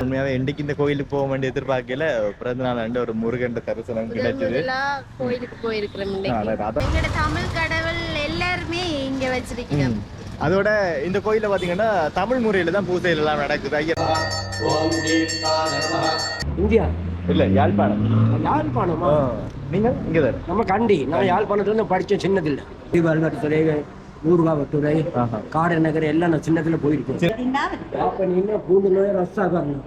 உண்மையாவே இன்றைக்கு இந்த கோயிலுக்கு போக வேண்டிய எதிர்பார்க்கல பிறந்த நாள் அண்டு ஒரு முருகன் தரிசனம் கிடைச்சது. கோயிலுக்கு போயிருக்கிறோம் தமிழ் கடவுள் எல்லாருமே இங்க வச்சிருக்கிறோம். ம். அதோட இந்த கோயில்ல பாத்தீங்கன்னா தமிழ் முறையில தான் பூஜைகள் எல்லாம் நடக்குது. ஐயா. இந்தியா? இல்ல யாழ்ப்பாணம். யாழ்ப்பாணமா? நீங்க இங்கதான்? நம்ம கண்டி. நான் யாழ்ப்பாணத்துல இருந்து படிச்சேன் சின்னதில்ல தீபாவளி ஊர்காவத்துறை ஆஹா. காடு நகர் எல்லாம் நான் சின்னத்துல போயிருக்கேன். அப்ப நீங்க பூண்டு நோய் ரஸ்தா காரணம்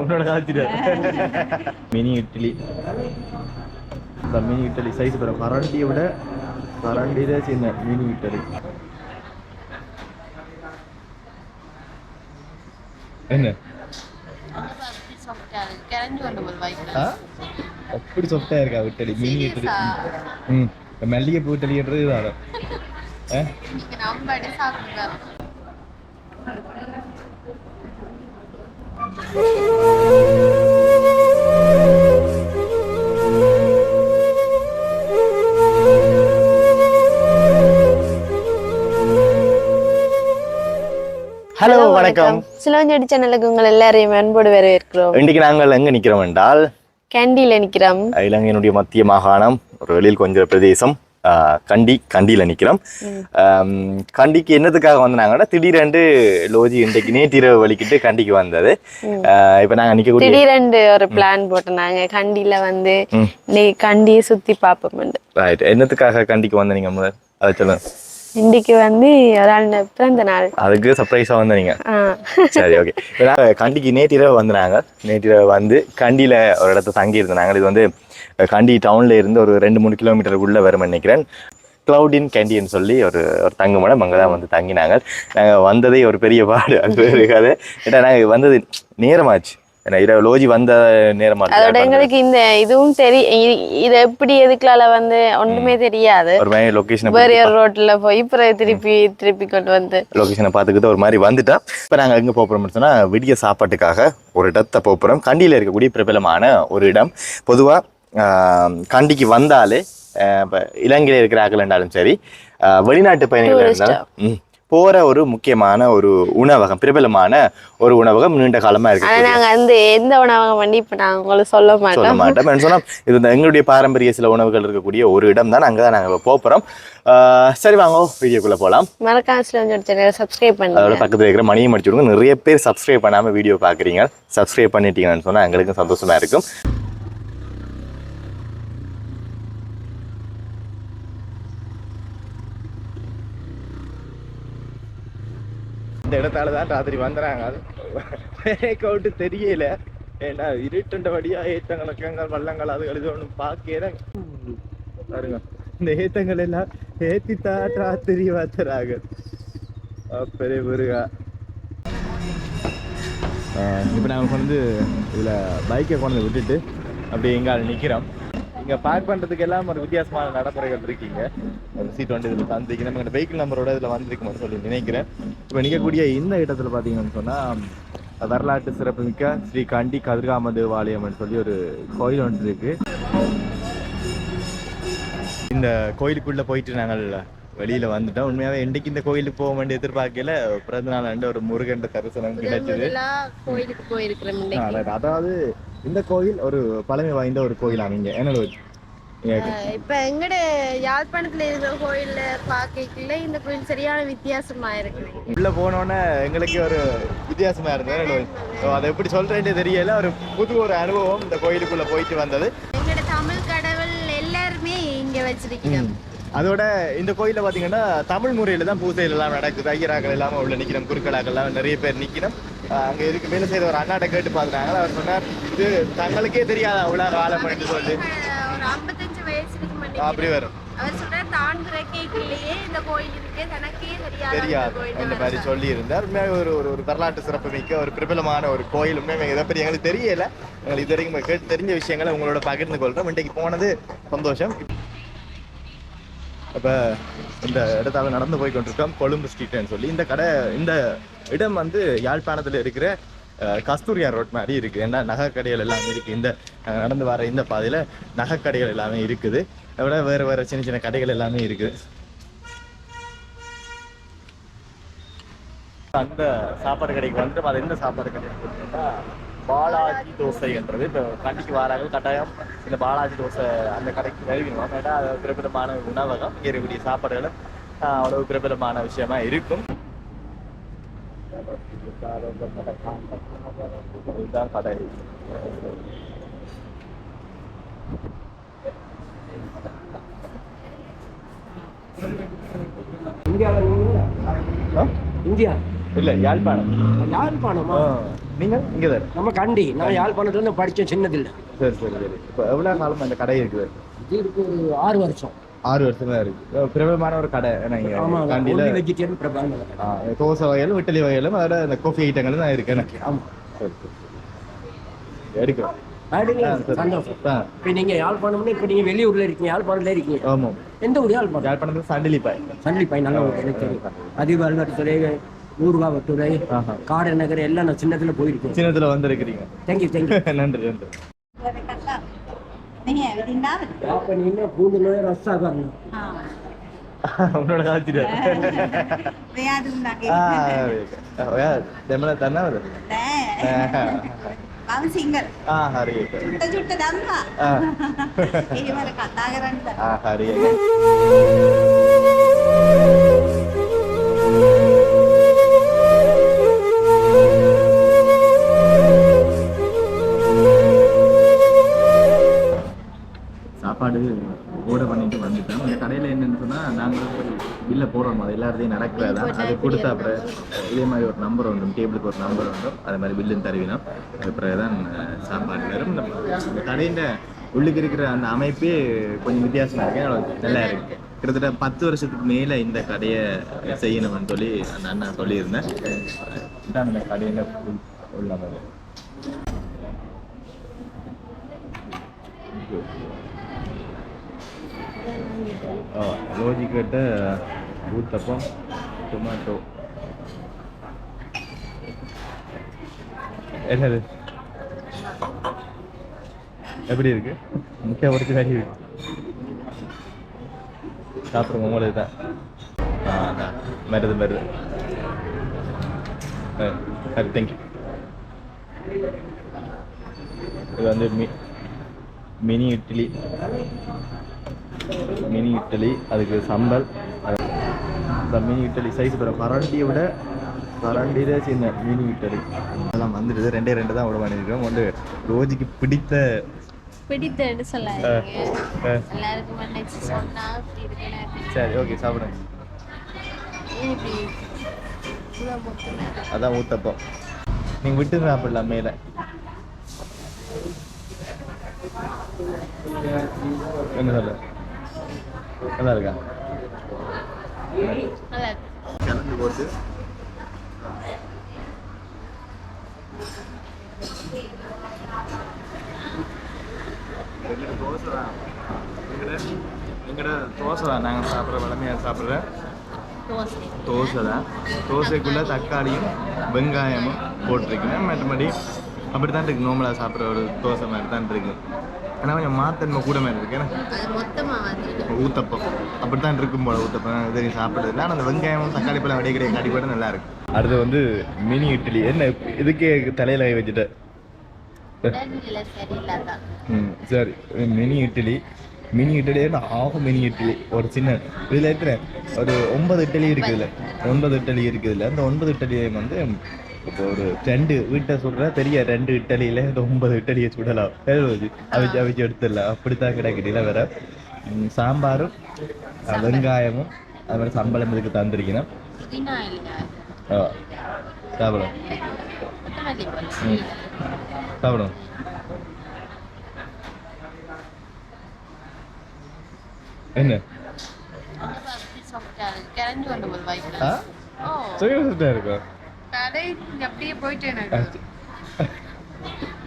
உன்னோட காலத்துல மினி இட்லி. இந்த மினி இட்லி சைஸ் பாரு. பரண்டியை விட பரண்டியில சின்ன மினி இட்லி. என்ன? அப்படி சொஃப்டா இருக்கா இட்லி மினி இட்லி? ம். மல்லிகை பூ அடி சாப்பிடுங்க ஹலோ வணக்கம். சிலவஞ்சடி சேனலுக்கு உங்கள் எல்லாரையும் அன்போடு வரவேற்கிறோம். இன்றைக்கு நாங்கள் எங்க நிக்கிறோம் என்றால்? கேண்டில நிக்கிறோம் இலங்கையினுடைய மத்திய மாகாணம். ஒரு வெளியில் கொஞ்சம் பிரதேசம் கண்டி கண்டியில நிக்கிறோம். ஆம், கண்டிக்கு என்னத்துக்காக வந்தாங்கன்னா திடீரென்று லோஜி இன்றைக்கு நேற்றிரவு வலிக்கிட்டு கண்டிக்கு வந்தது. இப்ப நாங்க நிக்கக்கூடிய திடீரென்று ஒரு பிளான் போட்டோம் கண்டியில வந்து கண்டியை சுத்தி பார்ப்போம் ரைட் என்னத்துக்காக கண்டிக்கு வந்த நீங்க முதல்? அதை சொல்லுங்க. இன்னைக்கு வந்து ஆள் பிறந்த நாள். அதுக்கு சர்ப்ரைஸா வந்தீங்க. சரி ஓகே கண்டிக்கு நேற்றிரவு வந்தாங்க நேற்றிரவு வந்து கண்டியில் ஒரு இடத்த தங்கி இருந்தாங்க இது வந்து கண்டி டவுன்ல இருந்து ஒரு ரெண்டு மூணு கிலோமீட்டர் உள்ள வரும் நினைக்கிறேன். கிளவுடின் கேண்டின்னு சொல்லி ஒரு ஒரு தங்குமடம் அங்கே தான் வந்து தங்கினாங்க. நாங்கள் வந்ததே ஒரு பெரிய பாடு. அது இருக்காது ஏன்னா நாங்கள் வந்தது நேரமாச்சு. ஏன்னா இரவு லோஜி வந்த நேரமா அதோட எங்களுக்கு இந்த இதுவும் இ- இது எப்படி எதுக்குலால வந்து ஒண்ணுமே தெரியாது. ஒரு மாதிரி லொக்கேஷனை வேற ஒரு ரோட்ல போய் பிறகு திருப்பி திருப்பி கொண்டு வந்து. லொக்கேஷனை பார்த்துக்கிட்டு ஒரு மாதிரி வந்துட்டா. இப்போ நாங்கள் எங்கே போகிறோம்னு சொன்னால் விடிய சாப்பாட்டுக்காக ஒரு இடத்தை போகிறோம் கண்டியில் இருக்கக்கூடிய பிரபலமான ஒரு இடம். பொதுவாக கண்டிக்கு வந்தாலே இப்போ இலங்கையில் இருக்கிற ஆக்கள் இருந்தாலும் சரி வெளிநாட்டு பயணிகள். இருந்தாலும் போற ஒரு முக்கியமான ஒரு உணவகம் பிரபலமான ஒரு உணவகம் நீண்ட காலமா இருக்கு நாங்க அந்த எந்த உணவகம் பண்ணி இப்ப நாங்க உங்களுக்கு சொல்ல சொல்ல மாட்டோம். மாட்டோம் என்ன சொன்னா இது எங்களுடைய பாரம்பரிய சில உணவுகள் இருக்கக்கூடிய ஒரு இடம் தான் அங்கே தான் நாங்கள் போகிறோம் சரி வாங்க வீடியோக்குள்ளே போகலாம் மறக்காம சேனலை சப்ஸ்கிரைப் அதோட பண்ணுங்க. பக்கத்துல இருக்கிற மணியை மடிச்சு விடுங்க. நிறைய பேர் சப்ஸ்கிரைப் பண்ணாம வீடியோ பாக்குறீங்க. சப்ஸ்கிரைப் பண்ணிட்டீங்கன்னு சொன்னா எங்களுக்கும் சந்தோஷமா இருக்கும். இந்த இடத்தால தான் ராத்திரி வந்துறாங்க. அவுட்டு தெரியல. ஏன்னா இருட்டுண்டபடியா ஏத்தங்கள் வள்ளங்கள் அது எழுத ஒன்று பார்க்கல பாருங்க. இந்த ஏத்தங்கள் எல்லாம் ஏத்தித்தா ராத்திரி வந்துறாங்க. பெரிய முருகா. இப்போ நாங்கள் வந்து இதில் பைக்கை கொண்டு வந்து விட்டுட்டு அப்படியே எங்கால நிற்கிறோம் இங்கே பார்க் பண்ணுறதுக்கு எல்லாம் ஒரு வித்தியாசமான நடைமுறைகள் இருக்கீங்க. சீட் வண்டி இதில் தந்திக்கு நம்ம வெஹிக்கிள் நம்பரோட இதில் வந்திருக்கும்னு சொல்லி நினைக்கிறேன். இப்போ நிற்கக்கூடிய இந்த இடத்துல பார்த்தீங்கன்னு சொன்னால் வரலாற்று சிறப்புமிக்க ஸ்ரீ கண்டி கதிர்காம தேவாலயம்னு சொல்லி ஒரு கோயில் ஒன்று இருக்கு. இந்த கோயிலுக்குள்ள போயிட்டு நாங்கள் வெளியில வந்துட்டோம். உண்மையாவே இன்றைக்கு இந்த கோயிலுக்கு போக வேண்டிய எதிர்பார்க்கல பிறந்த நாள் அண்டு ஒரு முருகன் தரிசனம் கிடைச்சது. இன்னைக்கு. அதாவது இந்த கோயில் ஒரு பழமை வாய்ந்த ஒரு கோயில் அமைங்க என்ன அஹ் இப்ப எங்கட யாழ்ப்பாணத்துல இருக்கிற கோயில்ல பாக்கல இந்த கோயில் சரியான வித்தியாசமா இருக்கு. உள்ள போனோன்னே எங்களுக்கு ஒரு வித்தியாசமா இருந்தது. அதை எப்படி சொல்றேன்னு தெரியல. ஒரு புது ஒரு அனுபவம் இந்த கோயிலுக்குள்ள போயிட்டு வந்தது. எங்கட தமிழ் கடவுள் எல்லாருமே இங்க வச்சிருக்கிறோம் அதோட இந்த கோயில்ல பாத்தீங்கன்னா தமிழ் முறையில தான் பூஜைகள் எல்லாம் நடக்குது. ஐயராக்கள் எல்லாமே உள்ள நிக்கிறோம் குருக்களாக்கள் எல்லாம் நிறைய பேர் நிக்கிறோம் ஆஹ் அங்க இருக்கு. வேலை செய்யற ஒரு அண்ணாட்ட கேட்டு பாக்குறாங்க அவர் சொன்னார் இது தங்களுக்கே தெரியாத அவ்வளவு காலம் என்று சொல்லி. ஐம்பத்தஞ்சு வயசு அப்படி. வரும். அவர் சொல்றார் தான் பிறக்கைக்குள்ளேயே இந்த கோயில் இருக்கு. தனக்கே தெரியாது அந்த மாதிரி சொல்லி இருந்தார் உண்மையாக ஒரு ஒரு ஒரு வரலாற்று சிறப்பு மிக்க ஒரு பிரபலமான ஒரு கோயில். உண்மையாக இதை பற்றி எங்களுக்கு தெரியல. எங்களுக்கு இது வரைக்கும் கேட்டு தெரிஞ்ச விஷயங்களை உங்களோட பகிர்ந்து கொள்றோம். இன்றைக்கு போனது சந்தோஷம். அப்ப இந்த இடத்தால நடந்து போய் கொண்டிருக்கோம். கொழும்பு ஸ்ட்ரீட்னு சொல்லி. இந்த கடை இந்த இடம் வந்து யாழ்ப்பாணத்தில் இருக்கிற கஸ்தூரியா ரோட் மாதிரி இருக்குது ஏன்னா நகைக்கடைகள் எல்லாமே இருக்குது இந்த அஹ், நடந்து வர இந்த பாதையில் நகைக்கடைகள் எல்லாமே இருக்குது. அதை விட வேறு வேறு சின்ன சின்ன கடைகள் எல்லாமே இருக்குது அந்த சாப்பாடு கடைக்கு வந்து அது என்ன சாப்பாடு கடை பாலாஜி தோசை என்றது. இப்போ கண்டிக்கு வராங்க. கட்டாயம் இந்த பாலாஜி தோசை அந்த கடைக்கு வருவினோம் ஏன்னா அது பிரபலமான உணவகம். இங்கே இருக்கக்கூடிய சாப்பாடுகள் அவ்வளவு பிரபலமான விஷயமா இருக்கும். இதுதான் கடை? இந்தியா இல்ல யாழ்ப்பாணம். யாழ்ப்பாணமா? நீங்க இங்க தான் நம்ம கண்டி நான் யாழ்ப்பாணத்துல இருந்து படித்தேன் சின்னதில்லை. சரி சரி சரி. இப்போ எவ்வளவு காலம் இந்த கடை இருக்குது? இது இருக்கு ஆறு வருஷம். ஆறு வருஷம் தான் இருக்கு பிரபலமான ஒரு கடை. நீங்க ஆமா காண்டியில வெஜிடேரியன் தோசை வகையிலும் விட்டலி வகையிலும் அதோட இந்த காஃபி ஐட்டங்களும் தான் இருக்கு. எனக்கு. எடுக்கிறோம் இப்போ நீங்க யாழ்ப்பாணம்னு இப்போ நீங்க வெளியூர்ல இருக்கீங்க யாழ்ப்பாணத்துல இருக்கீங்க. ஆமாம் எந்த ஊர் யாழ்ப்பாணம்? யாழ்ப்பாணத்தில் சண்டிலி பாய். சண்டிலி பை நல்ல ஊர் எனக்கு தெரியும். அதிவாழ்வாட்டுத்துறை ஊர்காவத்துறை ஆஹா. காடு நகர் எல்லாம் நான் சின்னத்துல போயிருக்கேன். சின்னத்துல வந்திருக்கிறீங்க. தேங்க்யூ தேங்க்யூ நன்றி நன்றி. අදින්න ආවද? තාපන ඉන්න පූඳුලේ රස්සා ගන්නවා. ආ. උනට කාච්චිද? මෙයා දුන්නාගේ. ආ ඒක. ඔයා දෙමළ දන්නවද? නෑ. මම සිංගල්. ආ හරි ඒක. චුට්ට චුට්ට දන්නවා. ආ. එහෙම කතා කරන්න. ආ හරි ඒක. அது கொடுத்தா அப்புறம் இதே மாதிரி ஒரு நம்பர் வந்துடும். டேபிளுக்கு ஒரு நம்பர் வந்துடும். அதே மாதிரி பில்லுன்னு தருவினோம் அது பிறகு தான் சாப்பாடு வரும். இந்த கடையில் உள்ளுக்கு இருக்கிற அந்த அமைப்பே கொஞ்சம் வித்தியாசமாக இருக்கு. நல்லா இருக்கு. கிட்டத்தட்ட பத்து வருஷத்துக்கு மேலே இந்த கடையை செய்யணும்னு சொல்லி அந்த அண்ணா சொல்லியிருந்தேன். இதான் கடையில் உள்ள மாதிரி லோஜிக்கிட்ட ஊத்தப்பம் டொமேட்டோ என்னது? எப்படி இருக்கு? முக்கிய பொறுத்து வேலை இருக்கு. சாப்பிடுங்க உங்களுக்கு தான். மருது மருது. சரி தேங்க்யூ இது வந்து மி மினி இட்லி. மினி இட்லி அதுக்கு சம்பல். இந்த மினி இட்லி சைஸ் பெற பரண்டியை விட பரண்டியில சின்ன மினி இட்லி அதெல்லாம் வந்துடுது. ரெண்டே ரெண்டு தான் விட பண்ணியிருக்கோம் வந்து ரோஜிக்கு பிடித்த பிடித்தன்னு அஹ், சொல்லாதீங்க. அஹ், எல்லாருக்கும் மன்னிச்சு சொன்னா அப்படி இருக்குன்னு சரி ஓகே சாப்பிடுங்க. அதான் ஊத்தப்பம். நீங்கள் விட்டு சாப்பிடலாம் மேலே. என்ன சொல்ல நல்லா இருக்கா? கலந்து போட்டு. தோசை எங்கட தோசை தான். நாங்கள் சாப்பிட்ற வளமையாக சாப்பிட்ற தோசை. தான். தோசைக்குள்ளே தக்காளியும் வெங்காயமும் போட்டிருக்கேன் மற்றபடி அப்படி தான் இருக்கு நார்மலாக சாப்பிட்ற ஒரு தோசை மாதிரி தான் இருக்கு. ஆனால் கொஞ்சம் மாத்தன்மை கூட மாதிரி இருக்கு. ஏன்னா அது ஊத்தப்பம் அப்படித்தான் இருக்கும் போல ஊத்தப்பம் தெரியும் சாப்பிடுறது. இல்லை ஆனால் அந்த வெங்காயமும் தக்காளி பழம் வடிய கிடையாது. கடி கூட நல்லா இருக்கு அடுத்து வந்து மினி இட்லி. என்ன இதுக்கே தலையில கை வச்சுட்ட. உடல்நிலை சரியில்லாதான் ம் சரி. மினி இட்லி. மினி இட்லி ஆகும் மினி இட்லி. ஒரு சின்ன இதில் இருக்கிற ஒரு ஒன்பது இட்லி இருக்குதுல ஒன்பது இட்லி இருக்குதுல்ல அந்த ஒன்பது இட்லியையும் வந்து இப்போ ஒரு ரெண்டு வீட்டை சுடுற பெரிய ரெண்டு இட்டலியில இந்த ஒன்பது இட்டலியை சுடலாம். அவிச்சு அவிச்சு எடுத்துடலாம். அப்படித்தான் கிடைக்கிட்டீங்களா வேற சாம்பாரும் வெங்காயமும் அது மாதிரி சம்பளம் இதுக்கு தந்திருக்கணும். ஆ சாப்பிடும். சாப்பிடும். என்ன?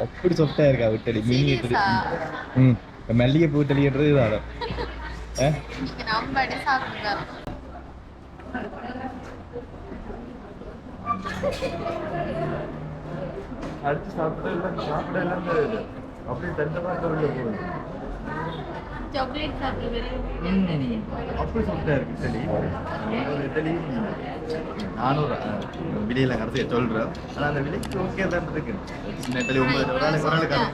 அப்படி ஓ. சொத்தா இருக்கா? விட்டடி மினி? ம். இப்ப மல்லிகை பூ இட்லின்றது இதான நீங்க நம்ம அடி சாப்பிடுங்க. அடிச்சு சாப்பிட சாப்பிட இல்லை அப்படியே தண்டமாக அப்படி சாப்பிட்டா இருக்கு. இட்லி ஒரு இட்லி நானூறு விலையில கடைசியை சொல்றேன். ஆனா அந்த விலைக்கு ஓகே தான் இருக்கு. சின்ன இட்லி ஒன்பது ஒரு ஆளுக்கு ஒரு சாப்பிட்டேன்.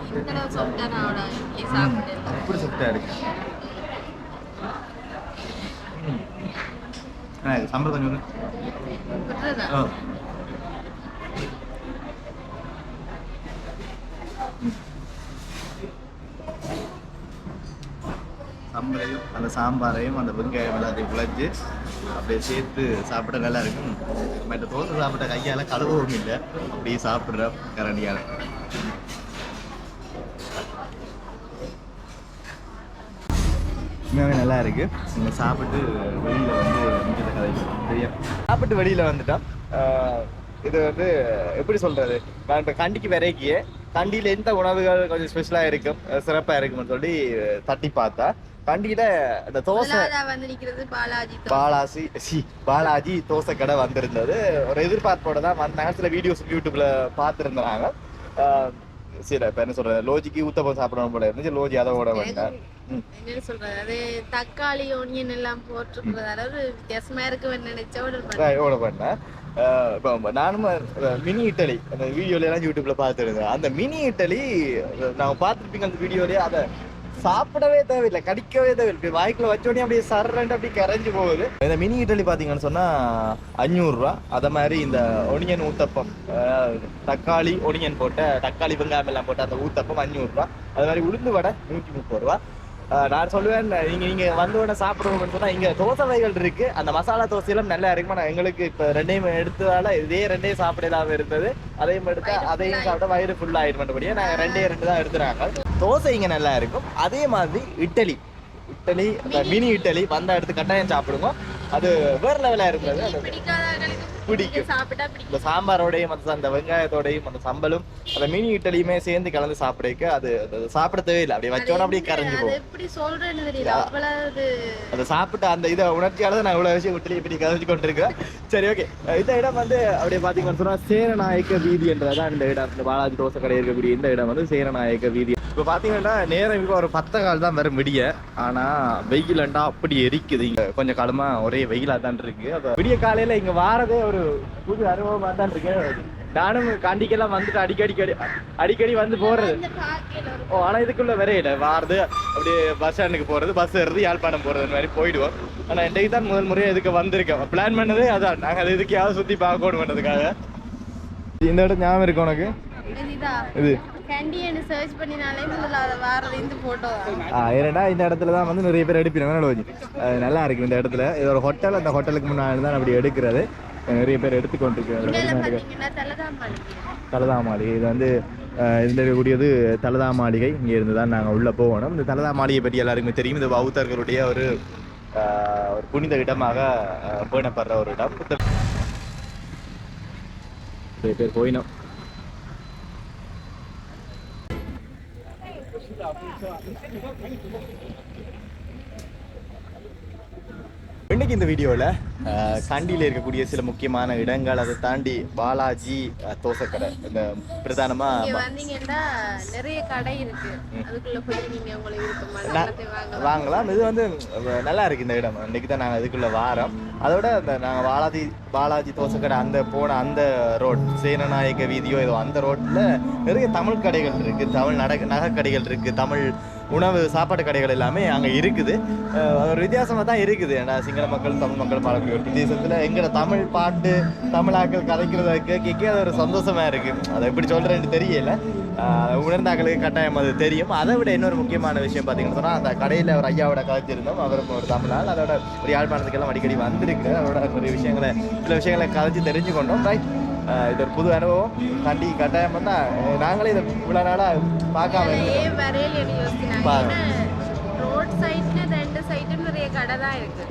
அப்படி சாப்பிட்டா இருக்கு. ஆ, இது அந்த சாம்பாரையும் அந்த வெங்காயம் எல்லாத்தையும் குழஞ்சு அப்படியே சேர்த்து சாப்பிட நல்லா இருக்கும். மற்ற தோசை சாப்பிட்ட கையால் கழுவவும் இல்லை. அப்படியே சாப்பிட்ற கரண்டியால். உண்மையாகவே நல்லா இருக்கு. நம்ம சாப்பிட்டு வெளியில் வந்து மிச்சத்தை கதை சரியா சாப்பிட்டு வெளியில் வந்துட்டோம் இது வந்து எப்படி சொல்றது? நான் இப்போ கண்டிக்கு விரைக்கிய. கண்டியில் எந்த உணவுகள் கொஞ்சம் ஸ்பெஷலாக இருக்கும்? சிறப்பாக இருக்கும்னு சொல்லி தட்டி பார்த்தா. கண்டியில அந்த தோசை பாலாஜி சி பாலாஜி தோசை கடை வந்திருந்தது. ஒரு எதிர்பார்ப்போட தான் வந்தாங்க சில வீடியோஸ் யூடியூப்ல பார்த்துருந்தாங்க. சரி இப்போ என்ன சொல்றது லோஜிக்கு ஊத்தப்பம் சாப்பிடணும் போல இருந்துச்சு. லோஜி அதோட வந்தேன் ம். என்ன சொல்றது அது தக்காளி ஒனியன் எல்லாம் போட்டிருக்கிறதால ஒரு வித்தியாசமா இருக்குன்னு நினைச்ச எவ்வளோ பண்ணேன் இப்போ நானும் மினி இட்டலி அந்த வீடியோல எல்லாம் யூடியூப்ல பார்த்துருந்தேன். அந்த மினி இட்டலி நான் பார்த்துருப்பீங்க அந்த வீடியோலயே அதை சாப்பிடவே தேவையில்லை கடிக்கவே தேவையில்லை. இப்படி வாய்க்குள்ள வச்சோடனே அப்படியே சர்றன்ட்டு அப்படியே கரைஞ்சு போகுது. இந்த மினி இட்டலி பார்த்தீங்கன்னு சொன்னா அஞ்சூறுரூவா அதை மாதிரி இந்த ஒனியன் ஊத்தப்பம் தக்காளி ஒனியன் போட்ட தக்காளி வெங்காயம் எல்லாம் போட்ட அந்த ஊத்தப்பம் அஞ்சூறுரூவா அது மாதிரி உளுந்து வடை நூற்றி முப்பது ரூபா. நான் சொல்லுவேன் நீங்க நீங்க வந்த உடனே சாப்பிடுவோம்னு சொன்னா இங்க தோசை வகைகள் இருக்கு. அந்த மசாலா தோசையெல்லாம் நல்லா இருக்கும்? ஆனா எங்களுக்கு இப்ப ரெண்டையும் எடுத்ததால இதே ரெண்டையும் சாப்பிடலாம் இருந்தது. அதையும் எடுத்தா அதையும் சாப்பிட்டா வயிறு ஃபுல் ஆயிடுமன்றபடியே நாங்க ரெண்டே ரெண்டு தான் எடுத்துறாங்க. தோசை இங்க நல்லா இருக்கும். அதே மாதிரி இட்டலி இட்டலி மினி இட்டலி வந்த எடுத்து கட்டாயம் சாப்பிடுங்க. அது வேற லெவலா இருந்தது. அது பிடிக்காதவர்களுக்கு பிடிக்கும். இந்த சாம்பாரோடையும் அந்த அந்த வெங்காயத்தோடையும் அந்த சம்பலும் அந்த மினி இட்டலியுமே சேர்ந்து கலந்து சாப்பிடக்க அது சாப்பிட தேவையில்லை அப்படியே வச்சோன்னா அப்படியே கரைஞ்சு போகும். அதை சாப்பிட்டு அந்த இதை உணர்ச்சியால நான் இவ்வளவு விஷயம் விட்டு இப்படி கதைச்சு கொண்டிருக்கேன். சரி ஓகே இந்த இடம் வந்து அப்படியே பாத்தீங்கன்னு சொன்னா சேரநாயக்க வீதி என்றதான் இந்த இடம். இந்த பாலாஜி தோசை கடை இருக்கக்கூடிய இந்த இடம் வந்து சேரநாயக்க வீதி இப்போ பாத்தீங்கன்னா நேரம் இப்போ ஒரு பத்த கால் தான் வரும் விடிய. ஆனா வெயிலண்டா அப்படி எரிக்குது இங்க? கொஞ்சம் காலமா ஒரே வெயிலா தான் இருக்கு. அப்ப விடிய காலையில இங்க வாரதே ஒரு புது அனுபவமா தான் இருக்கு. நானும் காண்டிக்கெல்லாம் வந்துட்டு அடிக்கடி அடி- அடிக்கடி வந்து ஒரு ஓ ஆனா இதுக்குள்ள வரையில வாரது அப்படியே பஸ் ஸ்டாண்டுக்கு போறது பஸ் ஏறுறது யாழ்ப்பாணம் இந்த மாதிரி போயிடுவோம். ஆனா இன்றைக்கு தான் முதல் முறையா இதுக்கு வந்திருக்கோம் பிளான் பண்ணதே அதான். நாங்க அது இதுக்கையாவது சுத்தி பார்க்கணுன்றதுக்காக இந்த இடம் ஞாபகம் இருக்கு உனக்கு? இதா. இது கேண்டியன்னு சர்ச் பண்ணினாலே முதல்ல அதை வாரது இந்த போட்டோ ஏன்னா இந்த இடத்துல தான் வந்து நிறைய பேர் எடுப்பினாங்க லோஜி நல்லா இருக்கு இந்த இடத்துல. இது ஒரு ஹோட்டல் அந்த ஹோட்டலுக்கு முன்னாடி தான் அப்படி எடுக்கிறது. நிறைய பேர் தலைதான் மாளிகை தலதா மாளிகை இது வந்து இதுல இருக்கக்கூடியது தலதா மாளிகை இங்க இருந்து தான் நாங்கள் உள்ள போகணும். இந்த தலதா மாளிகை பற்றி எல்லாருக்குமே தெரியும். இது பௌத்தர்களுடைய ஒரு ஒரு புனித இடமாக பேணப்படுற ஒரு இடம். நிறைய பேர் போயினோம். இன்னைக்கு இந்த வீடியோவில் கண்டியில் இருக்கக்கூடிய சில முக்கியமான இடங்கள் அதை தாண்டி பாலாஜி தோசைக்கடை. இந்த வந்தீங்கன்னா நிறைய கடை இருக்கு. அதுக்குள்ள வாங்கலாம். இது வந்து நல்லா இருக்கு இந்த இடம். இன்னைக்கு தான் நாங்கள் இதுக்குள்ள வாரோம். அதோட இந்த நாங்கள் பாலாஜி பாலாஜி தோசைக்கடை அந்த போன அந்த ரோட் சேனநாயக்க வீதியோ ஏதோ அந்த ரோட்ல நிறைய தமிழ் கடைகள் இருக்கு. தமிழ் நட நகை கடைகள் இருக்கு. தமிழ் உணவு சாப்பாடு கடைகள் எல்லாமே அங்கே இருக்குது. ஒரு வித்தியாசமாக தான் இருக்குது. ஏன்னா சிங்கள மக்கள் தமிழ் மக்கள் ஒரு பிரதேசத்தில் எங்களோட தமிழ் பாட்டு தமிழாக்கள் கதைக்கிறத கேட்க அது ஒரு சந்தோஷமா இருக்கு. அதை எப்படி சொல்றேன்னு தெரியல. உணர்ந்தாக்களுக்கு கட்டாயம் அது தெரியும். அதை விட இன்னொரு முக்கியமான விஷயம் பார்த்தீங்கன்னு சொன்னால் அந்த கடையில் ஒரு ஐயாவோட கதைச்சிருந்தோம். அவரும் ஒரு தமிழால் அதோட ஒரு யாழ்ப்பாணத்துக்கெல்லாம் அடிக்கடி வந்திருக்கு. அதோட நிறைய விஷயங்களை சில விஷயங்களை கதைச்சு தெரிஞ்சுக்கொண்டோம். ரைட் இது ஒரு புது அனுபவம். கண்டி கட்டாயம் வந்தால் நாங்களே இதை இவ்வளோ நாளாக பார்க்காம பாருங்க. ரோட் சைட்ல ரெண்டு சைடும் நிறைய கடை தான் இருக்கு.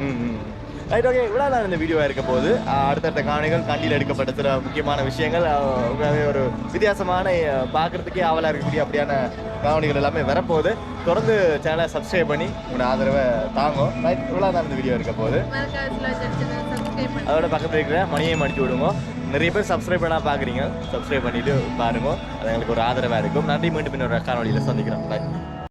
ரைட் ஓகே இவ்வளோ தான் இந்த வீடியோவாக இருக்க போது அடுத்தடுத்த காணிகள் கண்டியில் எடுக்கப்பட்ட சில முக்கியமான விஷயங்கள் உண்மையாகவே ஒரு வித்தியாசமான பார்க்குறதுக்கே பார்க்கறதுக்கே ஆவலாக இருக்கக்கூடிய அப்படியான காணொலிகள் எல்லாமே வரப்போகுது. தொடர்ந்து சேனலை சப்ஸ்கிரைப் பண்ணி உங்களோட ஆதரவை தாங்கும். ரைட் இவ்வளோ தான் இந்த வீடியோ இருக்க போகுது. அதோட பக்கத்தில் இருக்கிற மணியையும் அடிச்சு விடுங்க. நிறைய பேர் சப்ஸ்கிரைப் பண்ணால் பார்க்குறீங்க சப்ஸ்கிரைப் பண்ணிட்டு பாருங்க. அது எங்களுக்கு ஒரு ஆதரவாக இருக்கும். நன்றி மீண்டும் இன்னொரு காணொலியில் சந்திக்கிறோம். பாய்